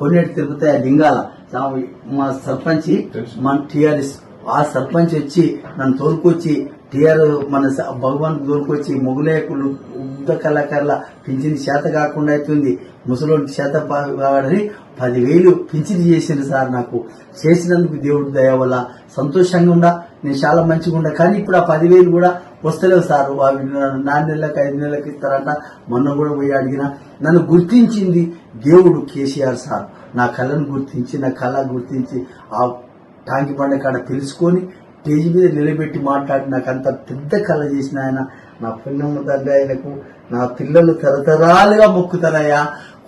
కొన్నేటి తిరుపతయ్య లింగాల మా సర్పంచ్ మన టిఆర్ఎస్ ఆ సర్పంచ్ వచ్చి నన్ను తోలుకొచ్చి టీఆర్ మన భగవాన్ తోలుకొచ్చి మొగులేకులు ఉద్ద కళాకారుల పింఛన్ చేత కాకుండా అవుతుంది ముసలోడికి చేత కావాలని పదివేలు పింఛన్ చేసింది సార్ నాకు. చేసినందుకు దేవుడి దయ వల్ల సంతోషంగా ఉండా నేను చాలా మంచిగా ఉండా. కానీ ఇప్పుడు ఆ పదివేలు కూడా వస్తలేవు సార్. అవి నాలుగు నెలలకు ఐదు నెలలకు ఇస్తారంట మొన్న కూడా పోయి అడిగిన. నన్ను గుర్తించింది దేవుడు కేసీఆర్ సార్. నా కళను గుర్తించి నా కళ గుర్తించి ఆ టాంకి బండ కాడ తెలుసుకొని స్టేజ్ మీద నిలబెట్టి మాట్లాడి నాకు అంత పెద్ద కళ చేసిన ఆయన. నా పుణ్యమ్మ తండ్రి ఆయనకు నా పిల్లలు తరతరాలుగా మొక్కుతారయ్యా.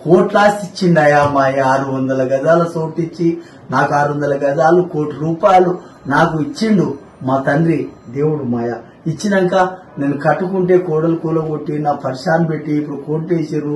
కోట్లాస్తి ఇచ్చిండయా మా ఆరు వందల గజాల చోటు ఇచ్చి నాకు ఆరు వందల గజాలు కోటి రూపాయలు నాకు ఇచ్చిండు మా తండ్రి దేవుడు మాయ. ఇచ్చినాక నేను కట్టుకుంటే కోడలు కూలగొట్టి నా పరిశాన్ పెట్టి ఇప్పుడు కోర్టు వేసారు.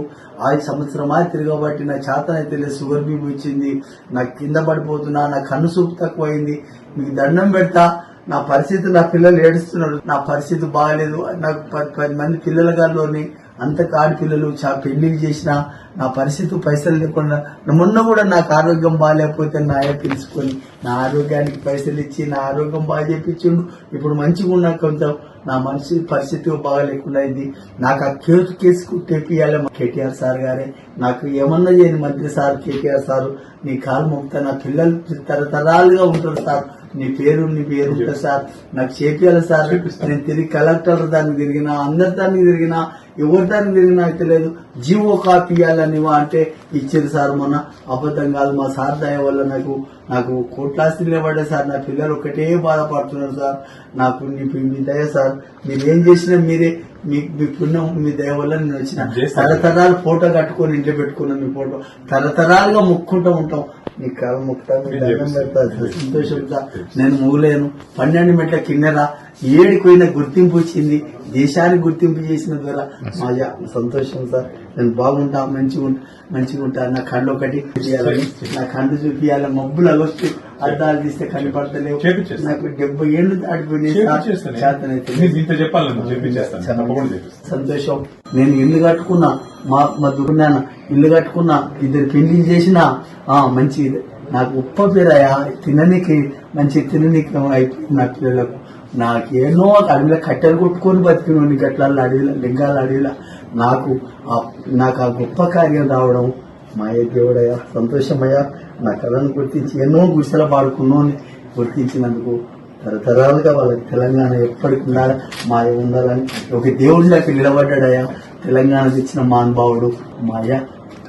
ఐదు సంవత్సరమా తిరగబట్టి నా చేతనైతే లేదు షుగర్ బీపీ వచ్చింది నాకు కింద పడిపోతున్నా నా కన్ను చూపు తక్కువైంది మీకు దండం పెడతా. నా పరిస్థితి నా పిల్లలు ఏడుస్తున్నారు నా పరిస్థితి బాగాలేదు. నాకు పది పది మంది పిల్లల గారిలోని అంత ఆడపిల్లలు పిల్లలు చా పెళ్ళిళ్ళు చేసిన నా పరిస్థితి పైసలు లేకుండా మొన్న కూడా నాకు ఆరోగ్యం బాగాలేకపోతే నాయ పిలుచుకొని నా ఆరోగ్యానికి పైసలు ఇచ్చి నా ఆరోగ్యం బాగా చేపించిండు. ఇప్పుడు మంచిగా ఉన్నా కొంచెం నా మనిషి పరిస్థితి బాగా లేకుండా అయింది. నాకు ఆ కేసు కేసుకు తెప్పియాలి మా కేటీఆర్ సార్ గారే. నాకు ఏమన్నా చేయని మంత్రి సార్ కేటీఆర్ సారు నీ కాలు మొక్తా నా పిల్లలు తరతరాలుగా ఉంటారు సార్. నీ పేరు నీ పేరు సార్? నాకు చేపియాలి సార్. నేను తిరిగి కలెక్టర్ దానికి తిరిగినా అందరి దానికి తిరిగినా ఎవరి దానికి తిరిగినా అయితే లేదు. జీవో కాపీ ఇవ్వాలని అంటే ఇచ్చారు సార్ మొన్న. అబద్ధం కాదు మా సార్ దయ వల్ల నాకు నాకు కోట్లాస్తి నిలబడే సార్. నా పిల్లలు ఒకటే బాధపడుతున్నారు సార్. నాకు మీ మీ దయ సార్. మీరు ఏం చేసినా మీరే మీ మీ పుణ్యం మీ దయ వల్ల నేను వచ్చిన. తరతరాలు ఫోటో కట్టుకొని ఇంట్లో పెట్టుకున్నాను మీ ఫోటో. తరతరాలుగా మొక్కుంటూ ఉంటాం. నీ కాలు మొక్కుతా మీ నేను దండం. పెడతా నేను మూగలేను పన్నెండు మెట్ల కిన్నెరా ఏడిపోయిన గుర్తింపు వచ్చింది. దేశానికి గుర్తింపు చేసిన ద్వారా మా యా- సంతోషం సార్. నేను బాగుంటా మంచిగా ఉంటా మంచిగా ఉంటా నా కళ్ళు ఒకటి చూపియాలని నా కళ్ళు చూపియాలి మబ్బులు అగొచ్చి అద్దాలు తీస్తే కనపడతలేవు. నాకు డెబ్బై ఏళ్ళు దాటిపోయినాయి చేపిస్తాను. సంతోషం. నేను ఇల్లు కట్టుకున్నా మా మా దుర్నాన్న ఇల్లు కట్టుకున్నా ఇద్దరు పెళ్ళి చేసిన ఆ మంచి నాకు ఉప్ప పేరయా తిననీకి మంచి తిననీకి అయిపోయింది నా పిల్లలకు. నాకేనో అడవిలో కట్టెలు కొట్టుకొని బతికినోని గట్ల అడవిలో లింగాల అడవిలో. నాకు నాకు ఆ గొప్ప కార్యం రావడం మాయ దేవుడయ్యా సంతోషమయ్యా. నా కళను గుర్తించి ఎన్నో గుడిసెల పాడుకున్నోని. గుర్తించినందుకు తరతరాలుగా వాళ్ళకి తెలంగాణ ఎప్పటికి ఉండాలి. మాయ ఉండాలని ఒక దేవుడిలోకి నిలబడ్డాడయ్యా. తెలంగాణ తెచ్చిన మహానుభావుడు మాయ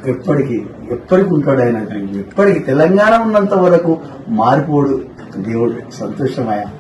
ఎప్పటికి ఎప్పటికి ఉంటాడు ఆయన ఎప్పటికి తెలంగాణ ఉన్నంత వరకు మారిపోడు దేవుడు. సంతోషమయ్యా.